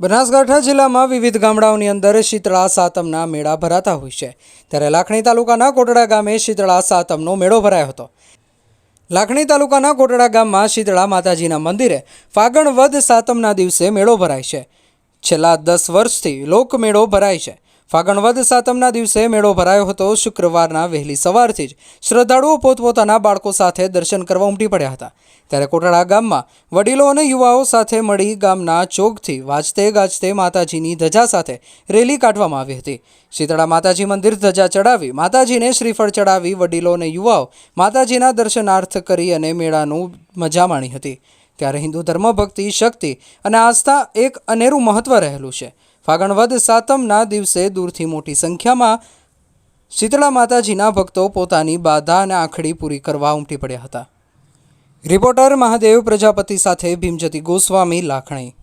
બનાસકાંઠા જિલ્લામાં વિવિધ ગામડાઓની અંદર શીતળા સાતમના મેળા ભરાતા હોય છે. ત્યારે લાખણી તાલુકાના કોટડા ગામે શીતળા સાતમનો મેળો ભરાયો હતો. લાખણી તાલુકાના કોટડા ગામમાં શીતળા માતાજીના મંદિરે ફાગણ વદ સાતમના દિવસે મેળો ભરાય છે. છેલ્લા દસ વર્ષથી લોકમેળો ભરાય છે. ફાગણ વદ સાતમના દિવસે મેળો ભરાયો હતો. શુક્રવારના વહેલી સવારથી જ શ્રદ્ધાળુઓ પોતપોતાના બાળકો સાથે દર્શન કરવા ઉમટી પડ્યા હતા. ત્યારે કોટડા ગામમાં વડીલો અને યુવાઓ સાથે મળી ગામના ચોકથી વાજતે ગાજતે માતાજીની ધજા સાથે રેલી કાઢવામાં આવી હતી. શીતળા માતાજી મંદિર ધજા ચડાવી માતાજીને શ્રીફળ ચડાવી વડીલો અને યુવાઓ માતાજીના દર્શનાર્થ કરી અને મેળાનું મજા માણી હતી. ત્યારે હિન્દુ ધર્મ ભક્તિ, શક્તિ અને આસ્થા એક અનેરું મહત્વ રહેલું છે. ફાગણ વદ સાતમના દિવસે દૂરથી મોટી સંખ્યામાં શીતળા માતાજીના ભક્તો પોતાની બાધા અને આખડી પૂરી કરવા ઉમટી પડ્યા હતા. રિપોર્ટર મહાદેવ પ્રજાપતિ સાથે ભીમજતી ગોસ્વામી લાખણી.